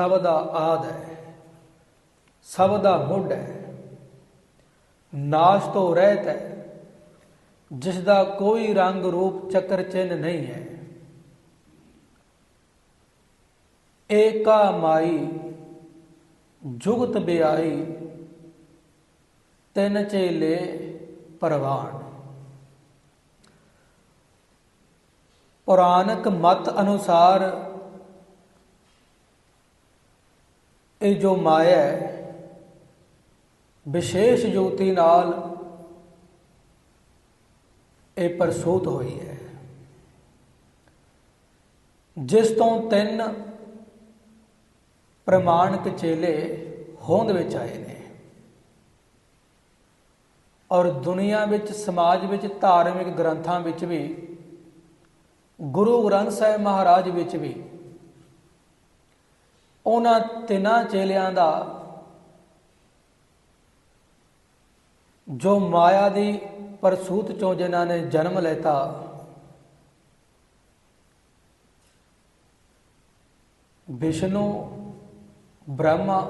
ਸਭ ਦਾ ਆਦ ਹੈ, ਸਭ ਦਾ ਮੁੱਢ ਹੈ, ਨਾਸ਼ ਤੋਂ ਰਹਿਤ ਹੈ, ਜਿਸ ਦਾ ਕੋਈ ਰੰਗ ਰੂਪ ਚੱਕਰ ਚਿੰਨ ਨਹੀਂ ਹੈ। ਏਕਾ ਮਾਈ, ਜੁਗਤ ਬਿਆਈ, ਤਿੰਨ ਚੇਲੇ ਪਰਵਾਨ। ਪੁਰਾਣਕ ਮਤ ਅਨੁਸਾਰ ਇਹ ਜੋ ਮਾਇਆ ਹੈ, ਵਿਸ਼ੇਸ਼ ਜੋਤੀ ਨਾਲ ਇਹ ਪ੍ਰਸੂਤ ਹੋਈ ਹੈ। ਜਿਸ ਤੋਂ ਤਿੰਨ ਪ੍ਰਮਾਣਿਕ ਚੇਲੇ ਹੋਂਦ ਵਿੱਚ ਆਏ ਨੇ ਔਰ ਦੁਨੀਆ ਵਿੱਚ, ਸਮਾਜ ਵਿੱਚ, ਧਾਰਮਿਕ ਗ੍ਰੰਥਾਂ ਵਿੱਚ ਵੀ, ਗੁਰੂ ਗ੍ਰੰਥ ਸਾਹਿਬ ਮਹਾਰਾਜ ਵਿੱਚ ਵੀ ਉਹਨਾਂ ਤਿੰਨਾਂ ਚੇਲਿਆਂ ਦਾ ਜੋ ਮਾਇਆ ਦੀ ਪਰਸੂਤ ਚੋਂ ਜਿਨ੍ਹਾਂ ਨੇ ਜਨਮ ਲੈਤਾ, ਵਿਸ਼ਨੂੰ, ਬ੍ਰਹਮਾ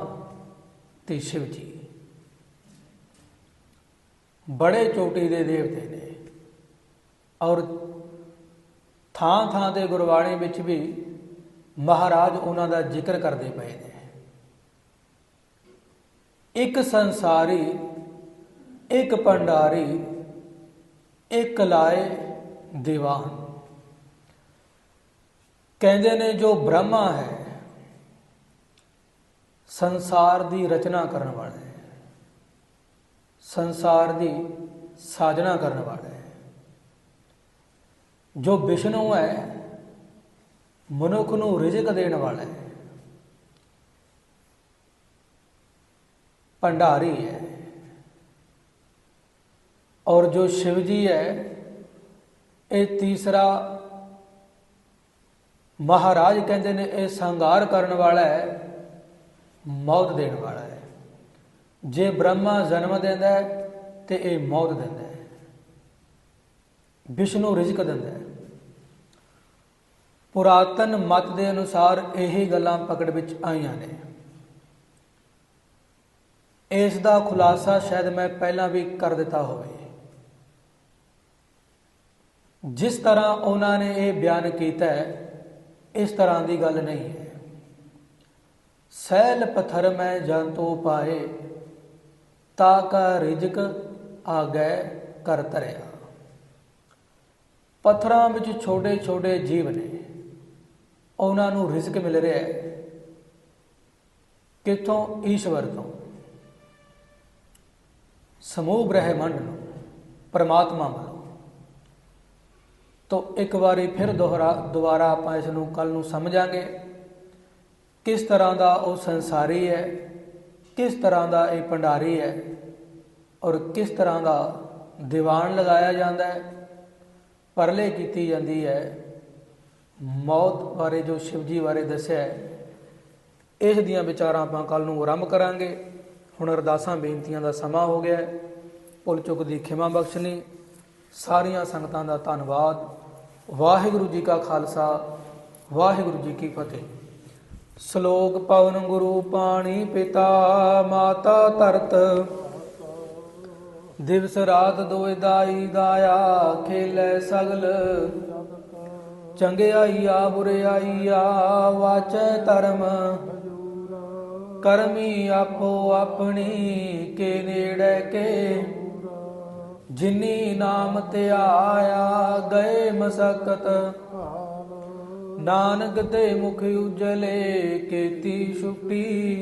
ਤੇ ਸ਼ਿਵ ਜੀ ਬੜੇ ਚੋਟੀ ਦੇ ਦੇਵਤੇ ਨੇ ਔਰ ਥਾਂ ਥਾਂ ਤੇ ਗੁਰਬਾਣੀ ਵਿੱਚ ਵੀ ਮਹਾਰਾਜ ਉਹਨਾਂ ਦਾ ਜ਼ਿਕਰ ਕਰਦੇ ਪਏ ਨੇ। ਇੱਕ ਸੰਸਾਰੀ, ਇੱਕ ਭੰਡਾਰੀ, ਇੱਕ ਲਾਏ ਦੀਵਾਨ। ਕਹਿੰਦੇ ਨੇ ਜੋ ਬ੍ਰਹਮਾ ਹੈ, ਸੰਸਾਰ ਦੀ ਰਚਨਾ ਕਰਨ ਵਾਲਾ ਹੈ। ਸੰਸਾਰ ਦੀ ਸਾਜਣਾ ਕਰਨ ਵਾਲਾ ਹੈ। ਜੋ ਵਿਸ਼ਨੂੰ ਹੈ ਮਨੁੱਖ ਨੂੰ ਰਿਜ਼ਕ ਦੇਣ ਵਾਲਾ ਹੈ। ਭੰਡਾਰੀ ਹੈ। ਔਰ ਜੋ ਸ਼ਿਵ ਜੀ ਹੈ, ਇਹ ਤੀਸਰਾ ਮਹਾਰਾਜ ਕਹਿੰਦੇ ਨੇ, ਇਹ ਸੰਘਾਰ ਕਰਨ ਵਾਲਾ ਹੈ, ਮੌਤ ਦੇਣ ਵਾਲਾ ਹੈ। ਜੇ ਬ੍ਰਹਮਾ ਜਨਮ ਦਿੰਦਾ ਹੈ, ਤੇ ਇਹ ਮੌਤ ਦਿੰਦਾ ਹੈ। ਵਿਸ਼ਨੂੰ ਰਿਜ਼ਕ ਦਿੰਦਾ ਹੈ। ਪੁਰਾਤਨ ਮਤ ਦੇ ਅਨੁਸਾਰ ਇਹ ਗੱਲਾਂ ਪਕੜ ਵਿੱਚ ਆਈਆਂ ਨੇ। ਇਸ ਦਾ ਖੁਲਾਸਾ ਸ਼ਾਇਦ ਮੈਂ ਪਹਿਲਾਂ ਵੀ ਕਰ ਦਿੱਤਾ ਹੋਵੇ। ਜਿਸ ਤਰ੍ਹਾਂ ਉਹਨਾਂ ਨੇ ਇਹ ਬਿਆਨ ਕੀਤਾ ਹੈ, ਇਸ ਤਰ੍ਹਾਂ ਦੀ ਗੱਲ ਨਹੀਂ ਹੈ। ਸਹਿਲ ਪਥਰ ਮੈਂ ਜਨ ਜੰਤੋ ਪਾਏ, ਤਾ ਕਾ ਰਿਜਕ ਆ ਗਏ ਕਰ ਤਰਿਆ ਪੱਥਰਾਂ ਵਿੱਚ ਛੋਟੇ ਛੋਟੇ ਜੀਵ ਨੇ। ਉਹਨਾਂ ਨੂੰ ਰਿਜ਼ਕ ਮਿਲ ਰਿਹਾ ਹੈ। ਕਿਥੋਂ? ਈਸ਼ਵਰ ਤੋਂ। ਸਮੂਹ ਬ੍ਰਹਿਮੰਡ ਨੂੰ, ਪਰਮਾਤਮਾ ਵੱਲੋਂ। ਤੋਂ ਇੱਕ ਵਾਰੀ ਫਿਰ ਦੁਹਰਾ, ਦੁਬਾਰਾ ਆਪਾਂ ਇਸ ਨੂੰ ਕੱਲ ਨੂੰ ਸਮਝਾਂਗੇ ਕਿਸ ਤਰ੍ਹਾਂ ਦਾ ਉਹ ਸੰਸਾਰੀ ਹੈ, ਕਿਸ ਤਰ੍ਹਾਂ ਦਾ ਇਹ ਭੰਡਾਰੀ ਹੈ ਔਰ ਕਿਸ ਤਰ੍ਹਾਂ ਦਾ ਦੀਵਾਨ ਲਗਾਇਆ ਜਾਂਦਾ ਹੈ, ਪਰਲੇ ਕੀਤੀ ਜਾਂਦੀ ਹੈ ਮੌਤ ਬਾਰੇ ਜੋ ਸ਼ਿਵ ਜੀ ਬਾਰੇ ਦੱਸਿਆ ਹੈ ਇਸ ਦੀਆਂ ਵਿਚਾਰਾਂ ਆਪਾਂ ਕੱਲ ਨੂੰ ਆਰੰਭ ਕਰਾਂਗੇ। ਹੁਣ ਅਰਦਾਸਾਂ, ਬੇਨਤੀਆਂ ਦਾ ਸਮਾਂ ਹੋ ਗਿਆ ਭੁੱਲ ਚੁੱਕ ਦੀ ਖਿਮਾ ਬਖਸ਼ਣੀ। ਸਾਰੀਆਂ ਸੰਗਤਾਂ ਦਾ ਧੰਨਵਾਦ। ਵਾਹਿਗੁਰੂ ਜੀ ਕਾ ਖਾਲਸਾ, ਵਾਹਿਗੁਰੂ ਜੀ ਕੀ ਫਤਿਹ। ਸ਼ਲੋਕ ਪਵਨ ਗੁਰੂ ਪਾਣੀ ਪਿਤਾ, ਮਾਤਾ ਧਰਤ। ਦਿਵਸ ਰਾਤ ਦੋਇ ਦਾਈ ਦਾਇਆ ਖੇਲੇ ਸਗਲ। ਚੰਗਿਆਈਆ ਬੁਰਿਆਈਆ ਵਾਚੈ ਧਰਮ। ਕਰਮੀ ਆਪੋ ਆਪਣੀ, ਕੇ ਨੇੜੇ ਕੇ। ਜਿਨੀ ਨਾਮ ਤੇ ਆਇਆ, ਗਏ ਮਸਕਤ। ਨਾਨਕ ਤੇ ਮੁਖ ਉਜਲੇ, ਕੀਤੀ ਛੁੱਟੀ।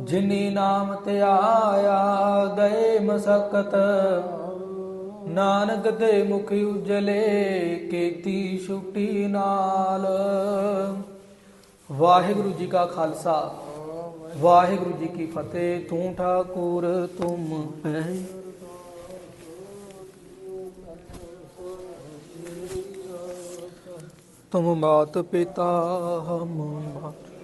ਜਿਨੀ ਨਾਮ ਤੇ ਆਇਆ, ਗਏ ਮਸਕਤ। ਨਾਨਕ ਦੇ ਮੁਖ ਉਜਲੇ ਕੀਤੀ ਛੁੱਟੀ ਨਾਲ। ਵਾਹਿਗੁਰੂ ਜੀ ਕਾ ਖਾਲਸਾ। ਵਾਹਿਗੁਰੂ ਜੀ ਕੀ ਫਤਿਹ। ਤੂੰ ਠਾਕੁਰ, ਤੁਮ ਹੈ। ਤੁਮ ਮਾਤ ਪਿਤਾ ਹਮ ਮਾਤ।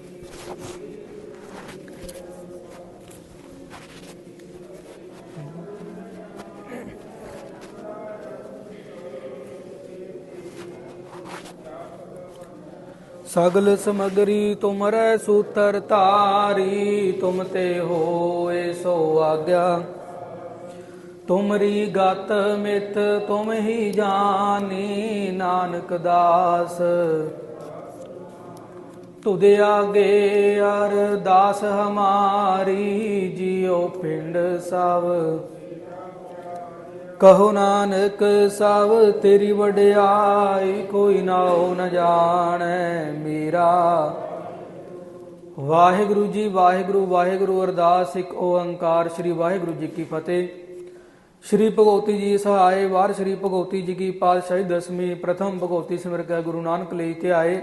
ਸਗਲ ਸਮਗਰੀ ਤੁਮਰੈ ਸੂਤਰ ਧਾਰੀ, ਤੁਮ ਤੇ ਹੋਏ ਸੋ ਆਗਿਆ। ਤੁਮਰੀ ਗਤ ਮਿਤ ਤੁਮ ਹੀ ਜਾਣੀ ਨਾਨਕ ਦਾਸ। ਤੁਧ ਆਗੇ ਅਰਦਾਸ ਹਮਾਰੀ, ਜਿਉ ਪਿੰਡ ਸਭ। ਕਹੋ ਨਾਨਕ, ਸਭ ਤੇਰੀ ਵਡਿਆਈ ਕੋਈ ਨਾਉ ਨ ਜਾਣੈ ਮੇਰਾ। ਵਾਹਿਗੁਰੂ ਜੀ, ਵਾਹਿਗੁਰੂ ਵਾਹਿਗੁਰੂ ਅਰਦਾਸ, ਇੱਕ ਓੰਕਾਰ, ਸ੍ਰੀ ਵਾਹਿਗੁਰੂ ਜੀ ਕੀ ਫਤਿਹ। ਸ੍ਰੀ ਭਗਵਤੀ ਜੀ ਸਹਾਏ, ਵਾਰ ਸ੍ਰੀ ਭਗਵਤੀ ਜੀ ਕੀ ਪਾਤਸ਼ਾਹੀ, ਦਸਵੀਂ ਪ੍ਰਥਮ ਭਗਵਤੀ ਸਿਮਰ ਕੈ ਗੁਰੂ ਨਾਨਕ ਲਈ ਤੇ ਆਏ।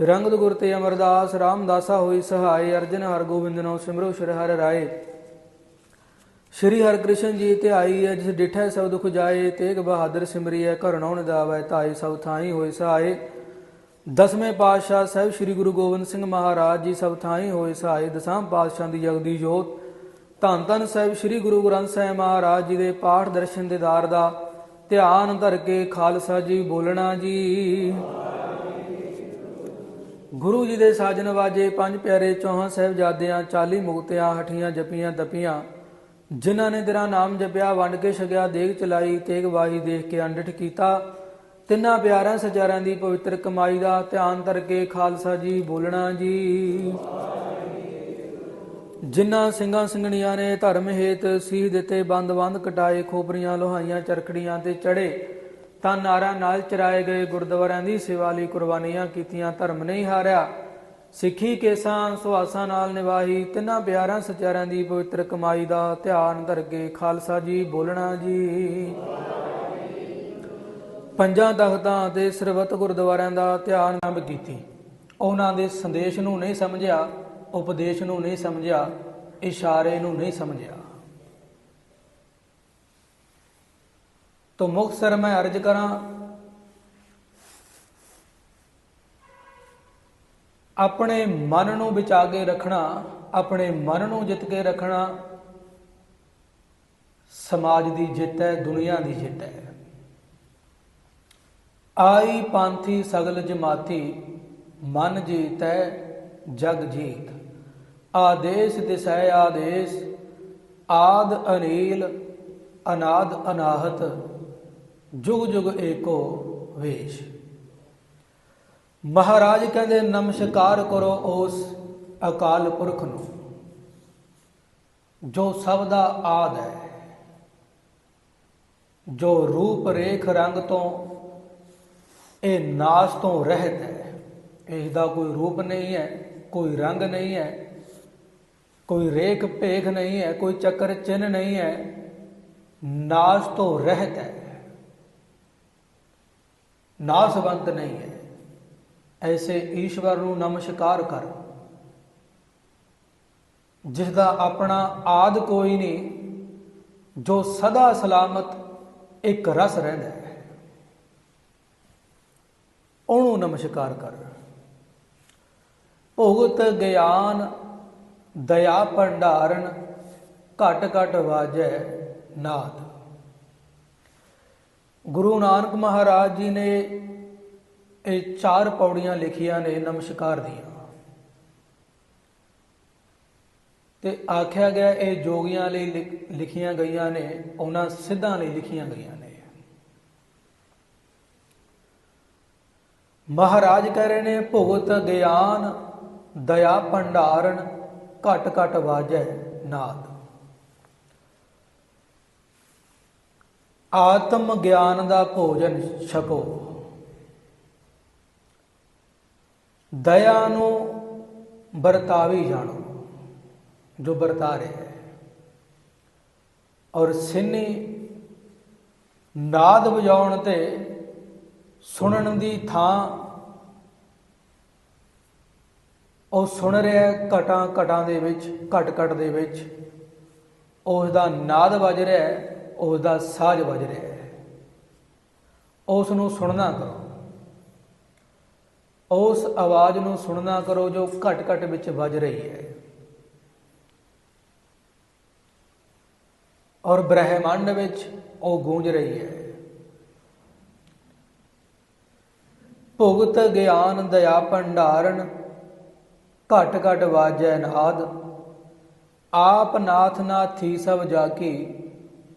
ਰੰਗਦ ਗੁਰ ਤੇ ਅਮਰਦਾਸ, ਰਾਮਦਾਸਾ ਹੋਈ ਸਹਾਏ ਅਰਜਨ ਹਰ ਗੋਬਿੰਦ ਨੋ ਸਿਮਰੋ ਸ਼ਰ ਹਰਿ ਰਾਏ। ਸ਼੍ਰੀ ਹਰਿਕ੍ਰਿਸ਼ਨ ਜੀ ਤੇ ਆਈ ਹੈ, ਜਿਸ ਡਿਠੈ ਸਭ ਦੁਖ ਜਾਏ, ਤੇਗ ਬਹਾਦਰ ਸਿਮਰੀਐ ਕਰਣੋ ਨਿਦਾਵੈ ਤਾਏ ਸਭ ਥਾਈ ਹੋਏ ਸਹਾਏ। ਦਸਵੇਂ ਪਾਤਸ਼ਾਹ ਸਾਹਿਬ ਸ੍ਰੀ ਗੁਰੂ ਗੋਬਿੰਦ ਸਿੰਘ ਮਹਾਰਾਜ ਜੀ ਸਭ ਥਾਈ ਹੋਏ ਸਹਾਏ। ਦਸਾਂ ਪਾਤਸ਼ਾਹ ਦੀ ਜਗਦੀ ਜੋਤ। ਧੰਨ ਧੰਨ ਸਾਹਿਬ ਸ੍ਰੀ ਗੁਰੂ ਗ੍ਰੰਥ ਸਾਹਿਬ ਮਹਾਰਾਜ ਜੀ ਦੇ ਪਾਠ ਦਰਸ਼ਨ ਦੇ ਦਾਰ ਦਾ। ਧਿਆਨ ਧਰ ਕੇ ਖਾਲਸਾ ਜੀ ਬੋਲਣਾ ਜੀ। ਗੁਰੂ ਜੀ ਦੇ ਸਾਜਨ ਵਾਜੇ ਪੰਜ ਪਿਆਰੇ ਚੌਹਾਂ ਸਾਹਿਬਜ਼ਾਦਿਆਂ 40 ਮੁਕਤਿਆਂ ਹਠੀਆਂ ਜਪੀਆਂ, ਤਪੀਆਂ। ਜਿਨ੍ਹਾਂ ਨੇ ਤੇਰਾ ਨਾਮ ਜਪਿਆ, ਵੰਡ ਕੇ ਛਗਿਆ ਦੇਗ ਚਲਾਈ, ਤੇਗ ਵਾਹੀ ਦੇਖ ਕੇ ਅੰਡਠ ਕੀਤਾ। ਤਿੰਨਾਂ ਪਿਆਰਾਂ ਸਚਾਰਿਆਂ ਦੀ ਪਵਿੱਤਰ ਕਮਾਈ ਦਾ ਧਿਆਨ ਧਰ ਕੇ ਖਾਲਸਾ ਜੀ ਬੋਲਣਾ ਜੀ। ਜਿਨ੍ਹਾਂ ਸਿੰਘਾਂ ਸਿੰਘਣੀਆਂ ਨੇ ਧਰਮ ਹੇਤ ਸੀਹ ਦਿੱਤੇ, ਬੰਦ ਬੰਦ ਕਟਾਏ, ਖੋਪਰੀਆਂ, ਲੋਹਾਈਆਂ, ਚਰਖੜੀਆਂ ਤੇ ਚੜੇ, ਤਾਂ ਨਾਰਾ ਨਾਲ ਚਰਾਏ ਗਏ ਗੁਰਦੁਆਰਿਆਂ ਦੀ ਸੇਵਾ ਲਈ ਕੁਰਬਾਨੀਆਂ ਕੀਤੀਆਂ, ਧਰਮ ਨਹੀਂ ਹਾਰਿਆ। ਸਿੱਖੀ ਕੇਸਾਂ ਸੁਹਾਸਾਂ ਨਾਲ ਨਿਵਾਹੀ, ਤਿੰਨਾਂ ਪਿਆਰਾਂ ਸਚਾਰਿਆਂ ਦੀ ਪਵਿੱਤਰ ਕਮਾਈ ਦਾ ਧਿਆਨ ਧਰ ਖਾਲਸਾ ਜੀ ਬੋਲਣਾ ਜੀ। ਪੰਜਾਂ ਤਖਤਾਂ ਤੇ ਸਰਬਤ ਗੁਰਦੁਆਰਿਆਂ ਦਾ ਧਿਆਨ ਨੰਬ ਕੀਤੀ। ਉਹਨਾਂ ਦੇ ਸੰਦੇਸ਼ ਨੂੰ ਨਹੀਂ ਸਮਝਿਆ, ਉਪਦੇਸ਼ ਨੂੰ ਨਹੀਂ ਸਮਝਿਆ, ਇਸ਼ਾਰੇ ਨੂੰ ਨਹੀਂ ਸਮਝਿਆ। ਤੋ ਮੁਖਸਰ ਮੈਂ ਅਰਜ ਕਰਾਂ ਆਪਣੇ ਮਨ ਨੂੰ ਬਚਾ ਕੇ ਰੱਖਣਾ, ਆਪਣੇ ਮਨ ਨੂੰ ਜਿੱਤ ਕੇ ਰੱਖਣਾ ਸਮਾਜ ਦੀ ਜਿੱਤ ਹੈ, ਦੁਨੀਆ ਦੀ ਜਿੱਤ ਹੈ। ਆਈ ਪੰਥੀ ਸਗਲ ਜਮਾਤੀ, ਮਨ ਜੀਤ ਹੈ, ਜਗ ਜੀਤ। ਆਦੇਸ਼ ਦਿਸੈ ਆਦੇਸ਼, ਆਦ ਅਨੀਲ, ਅਨਾਦ ਅਨਾਹਤ, ਜੁਗ ਜੁਗ ਏਕੋ ਵੇਸ਼। ਮਹਾਰਾਜ ਕਹਿੰਦੇ, ਨਮਸਕਾਰ ਕਰੋ ਉਸ ਅਕਾਲ ਪੁਰਖ ਨੂੰ, ਜੋ ਸਭ ਦਾ ਆਦ ਹੈ, ਜੋ ਰੂਪ ਰੇਖ ਰੰਗ ਤੋਂ, ਇਹ ਨਾਸ ਤੋਂ ਰਹਿਤ ਹੈ। ਇਸ ਦਾ ਕੋਈ ਰੂਪ ਨਹੀਂ ਹੈ, ਕੋਈ ਰੰਗ ਨਹੀਂ ਹੈ, ਕੋਈ ਰੇਖ ਭੇਖ ਨਹੀਂ ਹੈ, ਕੋਈ ਚੱਕਰ ਚਿੰਨ ਨਹੀਂ ਹੈ, ਨਾਸ ਤੋਂ ਰਹਿਤ ਹੈ। ਨਾਸਵੰਤ ਨਹੀਂ ਹੈ। ਐਸੇ ਈਸ਼ਵਰ ਨੂੰ ਨਮਸਕਾਰ ਕਰ। ਜਿਸ ਦਾ ਆਪਣਾ ਆਦ ਕੋਈ ਨਹੀਂ, ਜੋ ਸਦਾ ਸਲਾਮਤ ਇੱਕ ਰਸ ਰਹਿੰਦਾ ਹੈ। ਉਹਨੂੰ ਨਮਸਕਾਰ ਕਰ। ਭੁਗਤ ਗਿਆਨ, ਦਇਆ ਭੰਡਾਰਨ, ਘਟ ਘਟ ਵਾਜੈ ਨਾਦ। ਗੁਰੂ ਨਾਨਕ ਮਹਾਰਾਜ ਜੀ ਨੇ ਇਹ ਚਾਰ ਪੌੜੀਆਂ ਲਿਖੀਆਂ ਨੇ ਨਮਸਕਾਰ ਦੀਆਂ। ਤੇ ਆਖਿਆ ਗਿਆ ਇਹ ਜੋਗੀਆਂ ਲਈ ਲਿਖ- ਲਿਖੀਆਂ ਗਈਆਂ ਨੇ, ਉਹਨਾਂ ਸਿੱਧਾਂ ਲਈ ਲਿਖੀਆਂ ਗਈਆਂ ਨੇ। ਮਹਾਰਾਜ ਕਹਿ ਰਹੇ ਨੇ, ਭੁਗਤ ਗਿਆਨ, ਦਇਆ ਭੰਡਾਰਨ, ਘਟ ਘਟ ਵਾਜੈ ਨਾਦ। ਆਤਮ ਗਿਆਨ ਦਾ ਭੋਜਨ ਛਕੋ। ਦਇਆ ਨੂੰ ਵਰਤਾਵੀ ਜਾਣੋ, ਜੋ ਵਰਤਾ ਰਿਹਾ ਹੈ। ਔਰ ਸਿੰਨੀ ਨਾਦ ਵਜਾਉਣ ਤੇ ਸੁਣਨ ਦੀ ਥਾਂ ਉਹ ਸੁਣ ਰਿਹਾ ਘਟਾਂ ਘਟਾਂ ਦੇ ਵਿੱਚ, ਘਟ ਘਟ ਦੇ ਵਿੱਚ। ਉਸ ਦਾ ਨਾਦ ਵੱਜ ਰਿਹਾ ਹੈ ਉਸ ਦਾ ਸਾਜ਼ ਵੱਜ ਰਿਹਾ ਹੈ। ਉਸ ਨੂੰ ਸੁਣਨਾ ਕਰੋ। ਉਸ ਆਵਾਜ਼ ਨੂੰ ਸੁਣਨਾ ਕਰੋ ਜੋ ਘਟ ਘਟ ਵਿੱਚ ਵੱਜ ਰਹੀ ਹੈ। ਔਰ ਬ੍ਰਹਿਮੰਡ ਵਿੱਚ ਉਹ ਗੂੰਜ ਰਹੀ ਹੈ। ਭੁਗਤ ਗਿਆਨ ਦਇਆ ਭੰਡਾਰਨ, ਘਟ ਘਟ ਵਾਜੈ ਨਾਦ, ਆਪ ਨਾਥ ਨਾਥੀ ਸਭ ਜਾ ਕੀ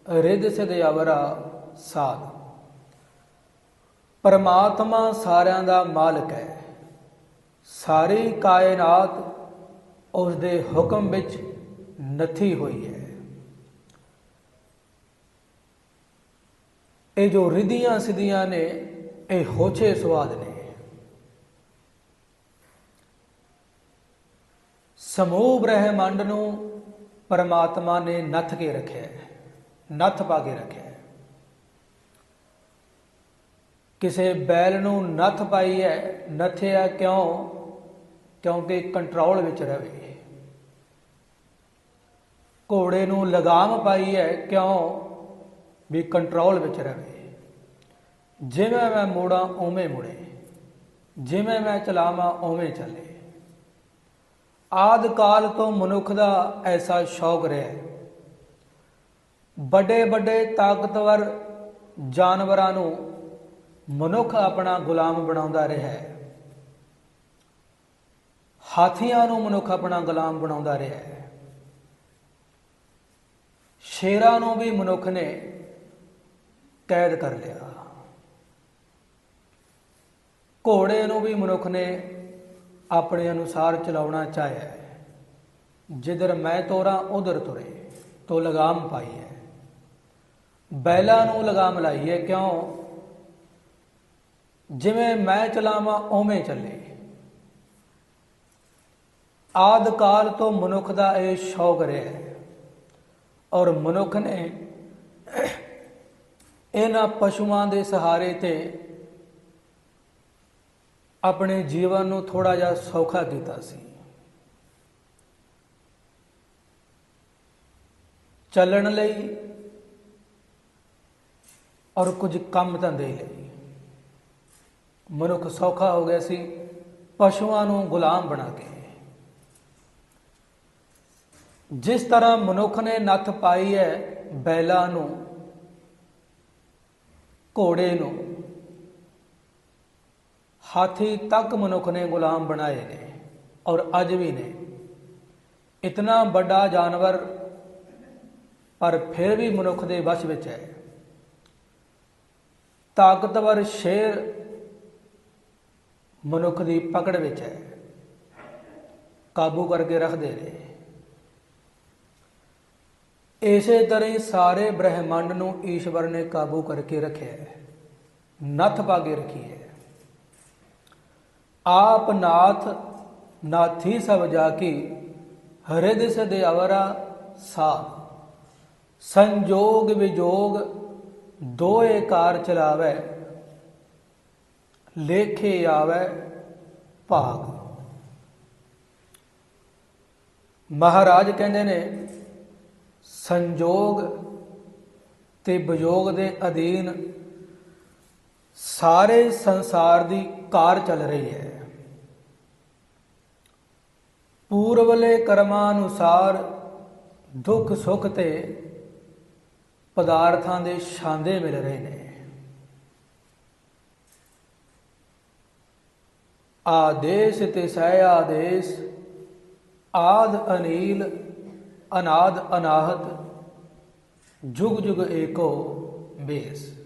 ਰਿਦ ਸਿਧਿਆਵਰਾ ਸਾਧ। ਪਰਮਾਤਮਾ ਸਾਰਿਆਂ ਦਾ ਮਾਲਕ ਹੈ। ਸਾਰੀ ਕਾਇਨਾਤ ਉਸ ਦੇ ਹੁਕਮ ਵਿੱਚ ਨਥੀ ਹੋਈ ਹੈ। ਇਹ ਜੋ ਰਿਧੀਆਂ ਸਿਧੀਆਂ ਨੇ, ਇਹ ਹੋਛੇ ਸਵਾਦ ਨੇ। ਸਮੂਹ ਬ੍ਰਹਿਮੰਡ ਨੂੰ ਪਰਮਾਤਮਾ ਨੇ ਨੱਥ ਕੇ ਰੱਖਿਆ ਹੈ, ਨੱਥ ਪਾ ਕੇ ਰੱਖਿਆ ਹੈ। ਕਿਸੇ ਬੈਲ ਨੂੰ ਨੱਥ ਪਾਈ ਹੈ, ਨੱਥਿਆ ਕਿਉਂ? ਕਿਉਂਕਿ ਕੰਟਰੋਲ ਵਿੱਚ ਰਵੇ। ਘੋੜੇ ਨੂੰ ਲਗਾਮ ਪਾਈ ਹੈ ਕਿਉਂ? ਵੀ ਕੰਟਰੋਲ ਵਿੱਚ ਰਵੇ। ਜਿਵੇਂ ਮੈਂ ਮੋੜਾਂ, ਉਵੇਂ ਮੁੜੇ। ਜਿਵੇਂ ਮੈਂ ਚਲਾਵਾਂ, ਉਵੇਂ ਚੱਲੇ। ਆਦ ਕਾਲ ਤੋਂ ਮਨੁੱਖ ਦਾ ਐਸਾ ਸ਼ੌਕ ਰਿਹਾ ਵੱਡੇ ਵੱਡੇ ਤਾਕਤਵਰ ਜਾਨਵਰਾਂ ਨੂੰ ਮਨੁੱਖ ਆਪਣਾ ਗੁਲਾਮ ਬਣਾਉਂਦਾ ਰਿਹਾ ਹੈ। ਹਾਥੀਆਂ ਨੂੰ ਮਨੁੱਖ ਆਪਣਾ ਗੁਲਾਮ ਬਣਾਉਂਦਾ ਰਿਹਾ ਹੈ। ਸ਼ੇਰਾਂ ਨੂੰ ਵੀ ਮਨੁੱਖ ਨੇ ਕੈਦ ਕਰ ਲਿਆ। ਘੋੜੇ ਨੂੰ ਵੀ ਮਨੁੱਖ ਨੇ ਆਪਣੇ ਅਨੁਸਾਰ ਚਲਾਉਣਾ ਚਾਹਿਆ ਜਿੱਧਰ ਮੈਂ ਤੋਰਾਂ, ਉਧਰ ਤੁਰੇ, ਤੋ ਲਗਾਮ ਪਾਈ ਹੈ। ਬੈਲਾਂ ਨੂੰ ਲਗਾਮ ਲਾਈ ਹੈ ਕਿਉਂ? ਜਿਵੇਂ ਮੈਂ ਚਲਾਵਾਂ, ਉਵੇਂ ਚੱਲੇ। ਆਦ ਕਾਲ ਤੋਂ ਮਨੁੱਖ ਦਾ ਇਹ ਸ਼ੌਕ ਰਿਹਾ ਹੈ। ਔਰ ਮਨੁੱਖ ਨੇ ਇਹਨਾਂ ਪਸ਼ੂਆਂ ਦੇ ਸਹਾਰੇ ਤੇ ਆਪਣੇ ਜੀਵਨ ਨੂੰ ਥੋੜਾ ਜਿਹਾ ਸੌਖਾ ਕੀਤਾ ਸੀ। ਚੱਲਣ ਲਈ ਔਰ ਕੁਝ ਕੰਮ ਧੰਦੇ ਲਈ ਮਨੁੱਖ ਸੌਖਾ ਹੋ ਗਿਆ ਸੀ, ਪਸ਼ੂਆਂ ਨੂੰ ਗੁਲਾਮ ਬਣਾ ਕੇ। ਜਿਸ ਤਰ੍ਹਾਂ ਮਨੁੱਖ ਨੇ ਨੱਥ ਪਾਈ ਹੈ ਬੈਲਾਂ ਨੂੰ, ਘੋੜੇ ਨੂੰ, ਹਾਥੀ ਤੱਕ ਮਨੁੱਖ ਨੇ ਗੁਲਾਮ ਬਣਾਏ ਨੇ ਔਰ ਅੱਜ ਵੀ ਨੇ। ਇਤਨਾ ਵੱਡਾ ਜਾਨਵਰ ਪਰ ਫਿਰ ਵੀ ਮਨੁੱਖ ਦੇ ਵਸ਼ ਵਿੱਚ ਹੈ। ਤਾਕਤਵਰ ਸ਼ੇਰ ਮਨੁੱਖ ਦੀ ਪਕੜ ਵਿੱਚ ਹੈ। ਕਾਬੂ ਕਰਕੇ ਰੱਖਦੇ ਨੇ। ਇਸੇ ਤਰ੍ਹਾਂ ਸਾਰੇ ਬ੍ਰਹਿਮੰਡ ਨੂੰ ਈਸ਼ਵਰ ਨੇ ਕਾਬੂ ਕਰਕੇ ਰੱਖਿਆ ਹੈ। ਨੱਥ ਪਾ ਕੇ ਰੱਖੀ ਹੈ। ਆਪ ਨਾਥ ਨਾਥੀ ਸਭ ਜਾ ਕੇ ਹਰਿਦ ਸਦੇ ਅਵਰਾ ਸਾ। ਸੰਜੋਗ ਵਿਜੋਗ ਦੋਏ ਕਾਰ ਚਲਾਵੇ, ਲੇਖੇ ਆਵੇ ਭਾਗ। ਮਹਾਰਾਜ ਕਹਿੰਦੇ ਨੇ ਸੰਜੋਗ ਤੇ ਵਿਯੋਗ ਦੇ ਅਧੀਨ ਸਾਰੇ ਸੰਸਾਰ ਦੀ ਕਾਰ ਚੱਲ ਰਹੀ ਹੈ। ਪੂਰਵਲੇ ਕਰਮਾਂ ਅਨੁਸਾਰ ਦੁੱਖ ਸੁੱਖ ਤੇ ਪਦਾਰਥਾਂ ਦੇ ਛਾਂਦੇ ਮਿਲ ਰਹੇ ਨੇ। ਆਦੇਸ਼ ਤੇ ਸਹਿ ਆਦੇਸ਼, ਆਦ ਅਨੀਲ ਅਨਾਦ ਅਨਾਹਤ ਜੁਗ ਜੁਗ ਏਕੋ ਬੇਸ।